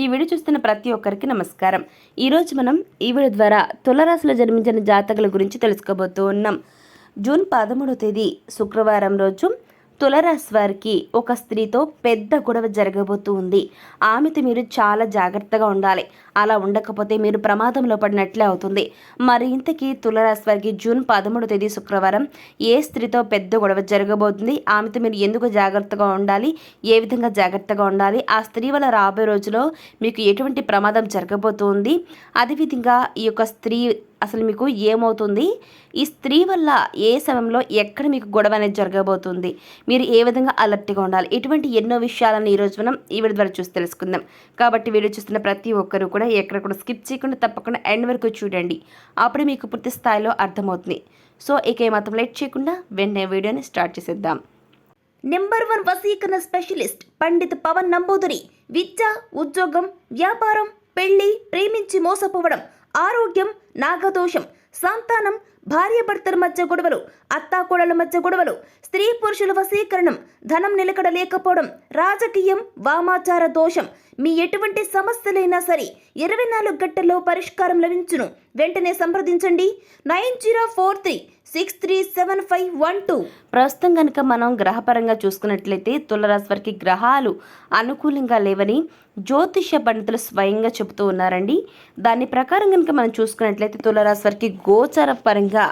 ఈ వీడియో చూస్తున్న ప్రతి ఒక్కరికి నమస్కారం. ఈరోజు మనం ఈ వీడియో ద్వారా తులరాశిలో జన్మించిన జాతకుల గురించి తెలుసుకోబోతూ ఉన్నాం. జూన్ పదమూడవ తేదీ శుక్రవారం రోజు తులరాశి వారికి ఒక స్త్రీతో పెద్ద గొడవ జరగబోతూ ఉంది. ఆమెతో మీరు చాలా జాగ్రత్తగా ఉండాలి. అలా ఉండకపోతే మీరు ప్రమాదంలో పడినట్లే అవుతుంది. మరి ఇంతకీ తులరాశి వారికి జూన్ పదమూడు తేదీ శుక్రవారం ఏ స్త్రీతో పెద్ద గొడవ జరగబోతుంది? ఆమెతో మీరు ఎందుకు జాగ్రత్తగా ఉండాలి? ఏ విధంగా జాగ్రత్తగా ఉండాలి? ఆ స్త్రీ వల్ల రాబోయే రోజులో మీకు ఎటువంటి ప్రమాదం జరగబోతుంది? అదేవిధంగా ఈ యొక్క స్త్రీ అసలు మీకు ఏమవుతుంది? ఈ స్త్రీ వల్ల ఏ సమయంలో ఎక్కడ మీకు గొడవ అనేది జరగబోతుంది? మీరు ఏ విధంగా అలర్ట్గా ఉండాలి? ఇటువంటి ఎన్నో విషయాలను ఈరోజు మనం ఈ వీడియో ద్వారా చూసి తెలుసుకుందాం. కాబట్టి వీడియో చూస్తున్న ప్రతి ఒక్కరూ కూడా ఎక్కడ కూడా స్కిప్ చేయకుండా తప్పకుండా ఎండ్ వరకు చూడండి. అప్పుడే మీకు పూర్తి స్థాయిలో అర్థమవుతుంది. సో ఇక ఏమాత్రం లేట్ చేయకుండా వెంటనే వీడియోని స్టార్ట్ చేసేద్దాం. నెంబర్ వన్ వసీకరణ స్పెషలిస్ట్ పండిత్ పవన్ నంబూదురి విద్య ఉద్యోగం వ్యాపారం పెళ్ళి ప్రేమించి మోసపోవడం ఆరోగ్యం నాగదోషం సంతానం భార్యాభర్తల మధ్య గొడవలు అత్తాకోడల మధ్య గొడవలు స్త్రీ పురుషుల వశీకరణం ధనం నిలకడ లేకపోవడం రాజకీయం వామాచార దోషం. మీ ఎటువంటి సమస్యలైనా సరే ఇరవై నాలుగు గంటల్లో పరిష్కారం లభించును. వెంటనే సంప్రదించండి. Nine zero four three six three seven five one two. ప్రస్తుతం కనుక మనం గ్రహపరంగా చూసుకున్నట్లయితే తులరాశి వారికి గ్రహాలు అనుకూలంగా లేవని జ్యోతిష పండితులు స్వయంగా చెబుతూ ఉన్నారండి. దాని ప్రకారం కనుక మనం చూసుకున్నట్లయితే తులరాశి వారికి గోచర పరంగా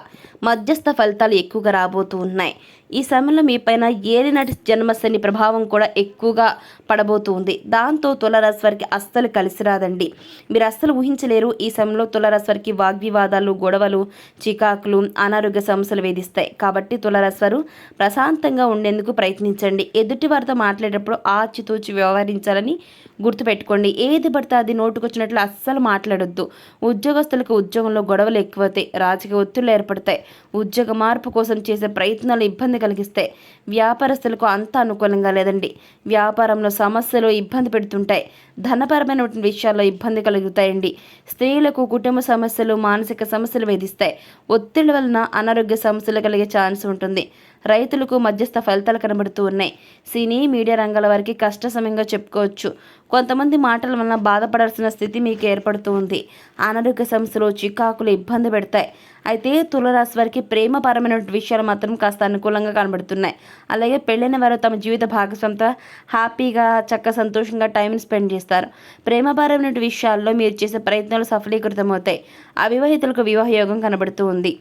మధ్యస్థ ఫలితాలు ఎక్కువగా రాబోతూ ఉన్నాయి. ఈ సమయంలో మీ పైన ఏలినాటి జన్మశని ప్రభావం కూడా ఎక్కువగా పడబోతూ ఉంది దాంతో తులరాశి వారికి అస్సలు కలిసి రాదండి. మీరు అస్సలు ఊహించలేరు ఈ సమయంలో తులరాశి వారికి వాగ్వివాదాలు గొడవలు చికాకులు అనారోగ్య సమస్యలు వేధిస్తాయి. కాబట్టి తులరాశి వారు ప్రశాంతంగా ఉండేందుకు ప్రయత్నించండి. ఎదుటి వారితో మాట్లాడేటప్పుడు ఆచితూచి వ్యవహరించాలని గుర్తుపెట్టుకోండి. ఏది పడితే అది నోటుకొచ్చినట్లు అస్సలు మాట్లాడొద్దు. ఉద్యోగస్తులకు ఉద్యోగంలో గొడవలు ఎక్కువతాయి రాజకీయ ఒత్తిళ్ళు ఏర్పడతాయి. ఉద్యోగ మార్పు కోసం చేసే ప్రయత్నాలు ఇబ్బంది కలిగిస్తాయి వ్యాపారస్తులకు అంత అనుకూలంగా లేదండి. వ్యాపారంలో సమస్యలు ఇబ్బంది పెడుతుంటాయి. ధనపరమైన విషయాల్లో ఇబ్బంది కలుగుతాయండి. స్త్రీలకు కుటుంబ సమస్యలు మానసిక సమస్యలు వేధిస్తాయి. ఒత్తిడి వలన అనారోగ్య సమస్యలు కలిగే ఛాన్స్ ఉంటుంది. రైతులకు మధ్యస్థ ఫలితాలు కనబడుతూ ఉన్నాయి. సినీ మీడియా రంగాల వారికి కష్ట సమయంగా చెప్పుకోవచ్చు. కొంతమంది మాటల వలన బాధపడాల్సిన స్థితి మీకు ఏర్పడుతూ ఉంది. అనారోగ్య సమస్యలు చికాకులు ఇబ్బంది పెడతాయి. అయితే తులరాశి వారికి ప్రేమపరమైన విషయాలు మాత్రం కాస్త అనుకూలంగా కనబడుతున్నాయి. అలాగే పెళ్ళైన వారు తమ జీవిత భాగస్వామితో హ్యాపీగా చక్క సంతోషంగా టైం స్పెండ్ చేస్తారు. ప్రేమపరమైన విషయాల్లో మీరు చేసే ప్రయత్నాలు సఫలీకృతమవుతాయి. అవివాహితులకు వివాహయోగం కనబడుతూ ఉంది.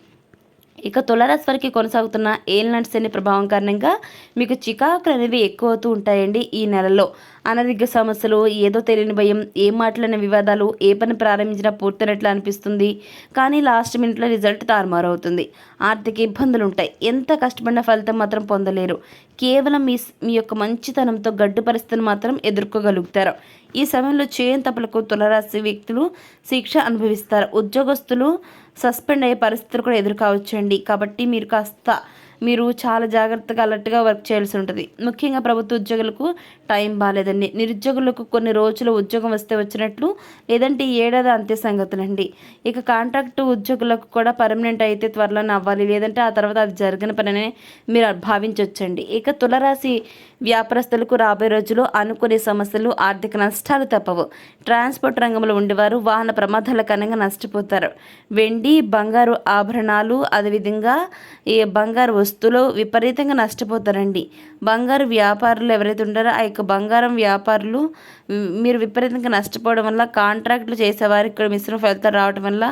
ఇక తులారాశి వారికి కొనసాగుతున్న ఏలినాటి శని ప్రభావం కారణంగా మీకు చికాకులు అనేవి ఎక్కువ అవుతూ ఉంటాయండి ఈ నెలలో. అనారోగ్య సమస్యలు ఏదో తెలియని భయం ఏ మాటలైన వివాదాలు ఏ పని ప్రారంభించినా పూర్తినట్లు అనిపిస్తుంది. కానీ లాస్ట్ మినిట్లో రిజల్ట్ తారుమారు అవుతుంది ఆర్థిక ఇబ్బందులు ఉంటాయి. ఎంత కష్టపడిన ఫలితం మాత్రం పొందలేరు. కేవలం మీ మీ యొక్క మంచితనంతో గడ్డు పరిస్థితిని మాత్రం ఎదుర్కోగలుగుతారు. ఈ సమయంలో చేయని తప్పులకు తులరాశి వ్యక్తులు శిక్ష అనుభవిస్తారు. ఉద్యోగస్తులు సస్పెండ్ అయ్యే పరిస్థితులు కూడా ఎదుర్కోవచ్చండి. కాబట్టి మీరు కాస్త మీరు చాలా జాగ్రత్తగా అలర్ట్గా వర్క్ చేయాల్సి ఉంటుంది. ముఖ్యంగా ప్రభుత్వ ఉద్యోగులకు టైం బాగాలేదండి నిరుద్యోగులకు కొన్ని రోజులు ఉద్యోగం వస్తే వచ్చినట్లు లేదంటే ఈ ఏడాది అంతే సంగతులండి. ఇక కాంట్రాక్ట్ ఉద్యోగులకు కూడా పర్మనెంట్ అయితే త్వరలోనే అవ్వాలి. లేదంటే ఆ తర్వాత అది జరిగిన పని మీరు భావించవచ్చండి ఇక తులరాశి వ్యాపారస్తులకు రాబోయే రోజుల్లో అనుకునే సమస్యలు ఆర్థిక నష్టాలు తప్పవు. ట్రాన్స్పోర్ట్ రంగంలో ఉండేవారు వాహన ప్రమాదాల కారణంగా నష్టపోతారు. వెండి బంగారు ఆభరణాలు అదేవిధంగా ఈ బంగారు వస్తువులు విపరీతంగా నష్టపోతారండి. బంగారు వ్యాపారులు ఎవరైతే ఉంటారో ఆ యొక్క బంగారం వ్యాపారులు మీరు విపరీతంగా నష్టపోవడం వల్ల కాంట్రాక్ట్లు చేసేవారు ఇక్కడ మిశ్రమ ఫలితాలు రావడం వల్ల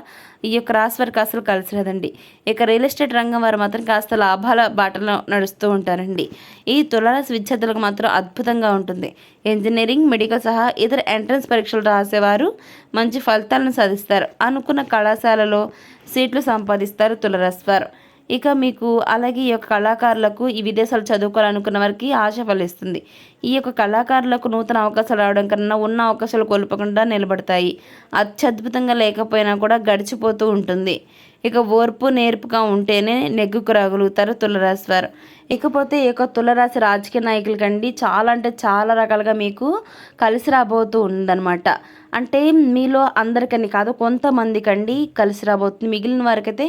ఈ యొక్క రాశి వారికి అసలు కలిసి రాదండి. ఇక రియల్ ఎస్టేట్ రంగం వారు మాత్రం కాస్త లాభాల బాటలో నడుస్తూ ఉంటారండి. ఈ తులారాశి విద్యార్థులకు మాత్రం అద్భుతంగా ఉంటుంది. ఇంజనీరింగ్ మెడికల్ సహా ఇతర ఎంట్రన్స్ పరీక్షలు రాసేవారు మంచి ఫలితాలను సాధిస్తారు. అనుకున్న కళాశాలలో సీట్లు సంపాదిస్తారు తులరాశి వారు. ఇక మీకు అలాగే ఈ యొక్క కళాకారులకు ఈ విదేశాలు చదువుకోవాలనుకున్న వారికి ఆశ ఫలిస్తుంది. ఈ యొక్క కళాకారులకు నూతన అవకాశాలు రావడం కన్నా ఉన్న అవకాశాలు కోల్పోకుండా నిలబడతాయి. అత్యద్భుతంగా లేకపోయినా కూడా గడిచిపోతూ ఉంటుంది. ఇక ఓర్పు నేర్పుగా ఉంటేనే నెగ్గుకు రాగలుగుతారు తులరాశి వారు ఇకపోతే ఈ యొక్క తులరాశి రాజకీయ నాయకులకండి చాలా అంటే చాలా రకాలుగా మీకు కలిసి రాబోతూ ఉందన్నమాట. అంటే మీలో అందరికని కాదు కొంతమందికండి అండి కలిసి రాబోతుంది. మిగిలిన వారికైతే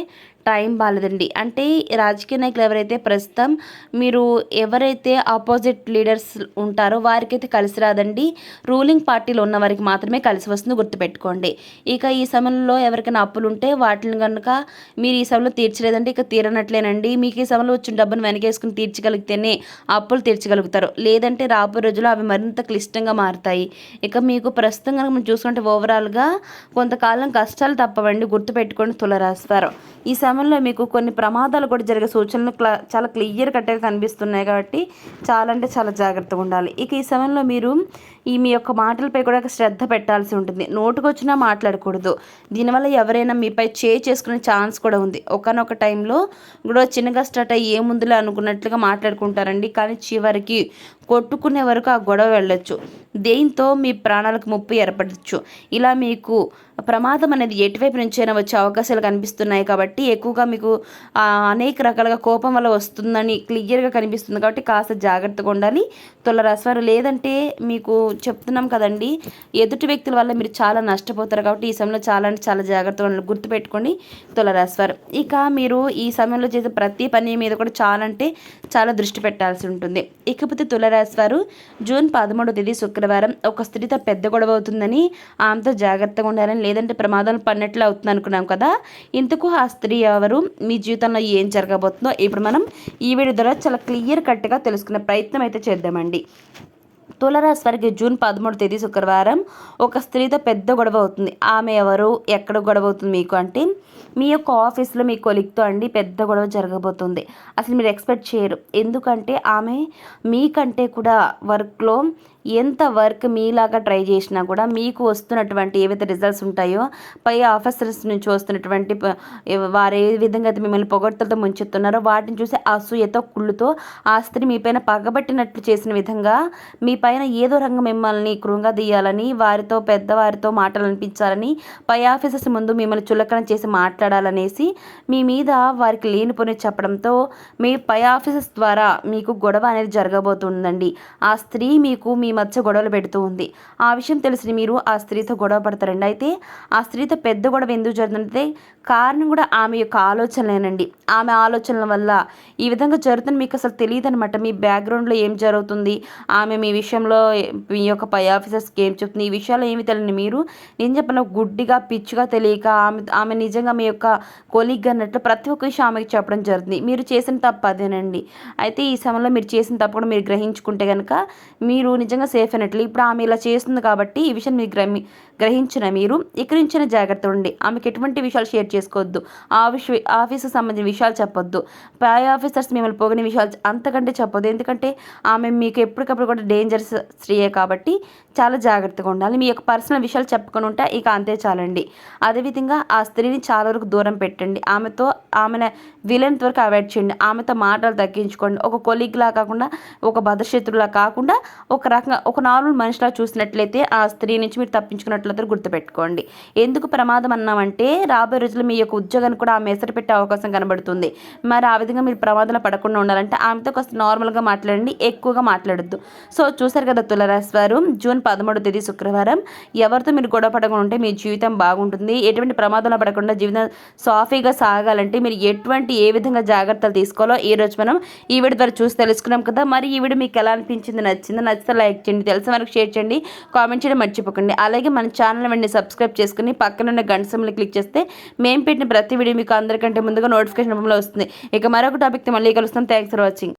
టైం బాగాలేదండి అంటే రాజకీయ నాయకులు ఎవరైతే ప్రస్తుతం మీరు ఎవరైతే ఆపోజిట్ లీడర్స్ ఉంటారో వారికైతే కలిసి రాదండి. రూలింగ్ పార్టీలో ఉన్న వారికి మాత్రమే కలిసి వస్తుంది గుర్తుపెట్టుకోండి. ఇక ఈ సమయంలో ఎవరికైనా అప్పులు ఉంటే వాటిని కనుక మీరు ఈ సమయంలో తీర్చలేదంటే ఇక తీరనట్లేనండి. మీకు ఈ సమయంలో వచ్చిన డబ్బును వెనకేసుకుని తీర్చగలిగితేనే అప్పులు తీర్చగలుగుతారు. లేదంటే రాబోయే రోజుల్లో అవి మరింత క్లిష్టంగా మారుతాయి. ఇక మీకు ప్రస్తుతం కనుక మనం చూసుకుంటే ఓవరాల్గా కొంతకాలం కష్టాలు తప్పవండి. గుర్తుపెట్టుకొని తులరాస్తారు ఈ సమయంలో మీకు కొన్ని ప్రమాదాలు కూడా జరిగే సూచనలు క్లా చాలా క్లియర్ కట్గా కనిపిస్తున్నాయి కాబట్టి చాలా అంటే చాలా జాగ్రత్తగా ఉండాలి. ఇక ఈ సమయంలో మీరు ఈ మీ యొక్క మాటలపై కూడా శ్రద్ధ పెట్టాల్సి ఉంటుంది. నోటుకొచ్చినా మాట్లాడకూడదు. దీనివల్ల ఎవరైనా మీపై చే చేసుకునే ఛాన్స్ కూడా ఉంది. ఒకనొక టైంలో కూడా చిన్నగా స్టార్ట్ అయ్యి ఏముందులే అనుకున్నట్లుగా మాట్లాడుకుంటారండి. కానీ చివరికి కొట్టుకునే వరకు ఆ గొడవ వెళ్ళొచ్చు. దేంతో మీ ప్రాణాలకు ముప్పు ఏర్పడచ్చు. ఇలా మీకు ప్రమాదం అనేది ఎటువైపు నుంచైనా వచ్చే అవకాశాలు కనిపిస్తున్నాయి కాబట్టి ఎక్కువగా మీకు అనేక రకాలుగా కోపం వల్ల వస్తుందని క్లియర్గా కనిపిస్తుంది కాబట్టి కాస్త జాగ్రత్తగా ఉండాలి. తులరాశివారు లేదంటే మీకు చెప్తున్నాం కదండి. ఎదుటి వ్యక్తుల వల్ల మీరు చాలా నష్టపోతారు కాబట్టి ఈ సమయంలో చాలా అంటే చాలా జాగ్రత్తగా గుర్తుపెట్టుకోండి తులరాశివారు. ఇక మీరు ఈ సమయంలో చేసే ప్రతి పని మీద కూడా చాలా అంటే చాలా దృష్టి పెట్టాల్సి ఉంటుంది. ఇకపోతే తులరాశివారు జూన్ పదమూడవ తేదీ శుక్రవారం ఒక స్త్రీతో పెద్ద గొడవ అవుతుందని ఆమెతో జాగ్రత్తగా ఉండాలని లేదంటే ప్రమాదాలు పడినట్లు అవుతుంది అనుకున్నాం కదా. ఇంతకు ఆ స్త్రీ ఎవరు? మీ జీవితంలో ఏం జరగబోతుందో ఇప్పుడు మనం ఈ వీడియో ద్వారా చాలా క్లియర్ కట్గా తెలుసుకునే ప్రయత్నం అయితే చేద్దామండి. తులరాశి వారికి జూన్ పదమూడు తేదీ శుక్రవారం ఒక స్త్రీతో పెద్ద గొడవ అవుతుంది. ఆమె ఎవరు? ఎక్కడ గొడవ అవుతుంది మీకు అంటే మీ యొక్క ఆఫీస్లో మీ కొలిక్తో అండి పెద్ద గొడవ జరగబోతుంది. అసలు మీరు ఎక్స్పెక్ట్ చేయరు. ఎందుకంటే ఆమె మీకంటే కూడా వర్క్లో ఎంత వర్క్ మీలాగా ట్రై చేసినా కూడా మీకు వస్తున్నటువంటి ఏవైతే రిజల్ట్స్ ఉంటాయో పై ఆఫీసర్స్ నుంచి వస్తున్నటువంటి వారు ఏ విధంగా అయితే మిమ్మల్ని పొగడ్తలతో ముంచెత్తున్నారో వాటిని చూసి అసూయతో కుళ్ళుతో ఆ స్త్రీ మీపైన పగబట్టినట్లు చేసిన విధంగా మీ పైన ఏదో రంగం మిమ్మల్ని కృంగదీయాలని వారితో పెద్దవారితో మాటలు అనిపించాలని పై ఆఫీసర్స్ ముందు మిమ్మల్ని చులకన చేసి మాట్లాడాలనేసి మీ మీద వారికి లేనిపోని చెప్పడంతో మీ పై ఆఫీసర్స్ ద్వారా మీకు గొడవ అనేది జరగబోతుందండి. ఆ స్త్రీ మీకు మీ మధ్య గొడవలు పెడుతూ ఉంది. ఆ విషయం తెలిసిన మీరు ఆ స్త్రీతో గొడవ పడతారండి. అయితే ఆ స్త్రీతో పెద్ద గొడవ ఎందుకు జరుగుతుందంటే కారణం కూడా ఆమె యొక్క ఆలోచనలేనండి. ఆమె ఆలోచనల వల్ల ఈ విధంగా జరుగుతుంది మీకు అసలు తెలియదు అనమాట మీ బ్యాక్గ్రౌండ్లో ఏం జరుగుతుంది? ఆమె మీ విషయంలో మీ యొక్క పై ఆఫీసర్స్కి ఏం చెప్తుంది? ఈ విషయాలు ఏమి తెలియని మీరు నేను చెప్పిన గుడ్డిగా పిచ్చిగా తెలియక ఆమె ఆమె నిజంగా మీ యొక్క కొలీగ్ అన్నట్లు ప్రతి ఒక్క విషయం ఆమెకి చెప్పడం జరుగుతుంది. మీరు చేసిన తప్పు అదేనండి. అయితే ఈ సమయంలో మీరు చేసిన తప్పు కూడా మీరు గ్రహించుకుంటే కనుక మీరు నిజంగా సేఫ్ అన్నట్లు. ఇప్పుడు ఆమె ఇలా చేస్తుంది కాబట్టి ఈ విషయం మీరు గ్రహి గ్రహించిన మీరు ఇక్కడి జాగ్రత్త ఉండి ఆమెకు ఎటువంటి విషయాలు షేర్ చేసుకోవద్దు. ఆఫీస్ ఆఫీస్కి సంబంధించిన విషయాలు చెప్పొద్దు. పై ఆఫీసర్స్ మిమ్మల్ని పోగిన విషయాలు అంతకంటే చెప్పొద్దు. ఎందుకంటే ఆమె మీకు ఎప్పటికప్పుడు కూడా డేంజర్స్ స్త్రీయే కాబట్టి చాలా జాగ్రత్తగా ఉండాలి. మీ యొక్క పర్సనల్ విషయాలు చెప్పుకుని ఉంటే ఇక అంతే చాలండి. అదేవిధంగా ఆ స్త్రీని చాలా వరకు దూరం పెట్టండి. ఆమెతో ఆమెను వీలైనంత వరకు అవాయిడ్ చేయండి. ఆమెతో మాటలు తగ్గించుకోండి. ఒక కొలీగ్లా కాకుండా ఒక భద్రశత్రులా కాకుండా ఒక రకంగా ఒక నార్మల్ మనిషిలా చూసినట్లయితే ఆ స్త్రీ నుంచి మీరు తప్పించుకున్నట్లయితే గుర్తుపెట్టుకోండి. ఎందుకు ప్రమాదం అన్నామంటే రాబోయే రోజుల్లో మీ యొక్క ఉద్యోగాన్ని కూడా ఆమె ఎసరు పెట్టే అవకాశం కనబడుతుంది. మరి ఆ విధంగా మీరు ప్రమాదంలో పడకుండా ఉండాలంటే ఆమెతో కాస్త నార్మల్గా మాట్లాడండి. ఎక్కువగా మాట్లాడద్దు. సో చూసారు కదా తులరాశి వారు జూన్ పదమూడో తేదీ శుక్రవారం. ఎవరితో మీరు గొడవ పడకుండా ఉంటే మీ జీవితం బాగుంటుంది. ఎటువంటి ప్రమాదంలో పడకుండా జీవితం సాఫీగా సాగాలంటే మీరు ఎటువంటి ఏ విధంగా జాగ్రత్తలు తీసుకోవాలో ఈ రోజు మనం ఈ వీడియో ద్వారా చూసి తెలుసుకున్నాం కదా. మరి ఈ వీడియో మీకు ఎలా అనిపించింది నచ్చింది? నచ్చితే లైక్ చేయండి తెలిసిన వరకు షేర్ చేయండి కామెంట్ చేయడం మర్చిపోకండి. అలాగే మన ఛానల్ వెంటనే సబ్స్క్రైబ్ చేసుకుని పక్కన ఉన్న గంట సమయంలో క్లిక్ చేస్తే మేము పెట్టిన ప్రతి వీడియో మీకు అందరికంటే ముందుగా నోటిఫికేషన్ రూపంలో వస్తుంది. ఇక మరొక టాపిక్తో మళ్ళీ కలుస్తాం. Thanks for watching.